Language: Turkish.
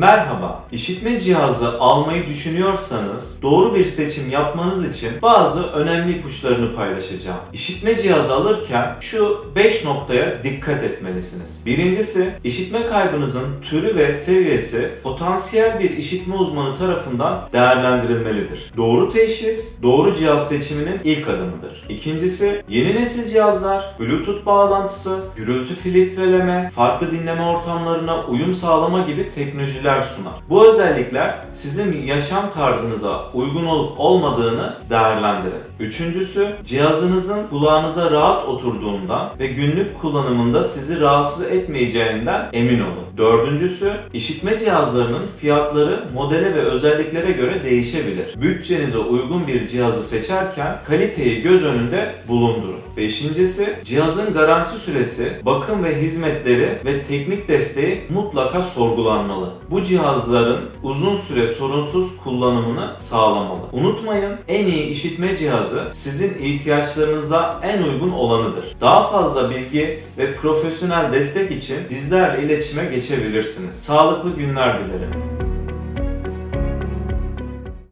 Merhaba. İşitme cihazı almayı düşünüyorsanız doğru bir seçim yapmanız için bazı önemli ipuçlarını paylaşacağım. İşitme cihazı alırken şu 5 noktaya dikkat etmelisiniz. Birincisi, işitme kaybınızın türü ve seviyesi potansiyel bir işitme uzmanı tarafından değerlendirilmelidir. Doğru teşhis, doğru cihaz seçiminin ilk adımıdır. İkincisi, yeni nesil cihazlar, Bluetooth bağlantısı, gürültü filtreleme, farklı dinleme ortamlarına uyum sağlama gibi teknolojiler sunar. Bu özellikler sizin yaşam tarzınıza uygun olup olmadığını değerlendirin. Üçüncüsü, cihazınızın kulağınıza rahat oturduğundan ve günlük kullanımında sizi rahatsız etmeyeceğinden emin olun. Dördüncüsü, işitme cihazlarının fiyatları modele ve özelliklere göre değişebilir. Bütçenize uygun bir cihazı seçerken kaliteyi göz önünde bulundurun. Beşincisi, cihazın garanti süresi, bakım ve hizmetleri ve teknik desteği mutlaka sorgulanmalı. Bu cihazların uzun süre sorunsuz kullanımını sağlamalı. Unutmayın, en iyi işitme cihazı sizin ihtiyaçlarınıza en uygun olanıdır. Daha fazla bilgi ve profesyonel destek için bizlerle iletişime geçebilirsiniz. Sağlıklı günler dilerim.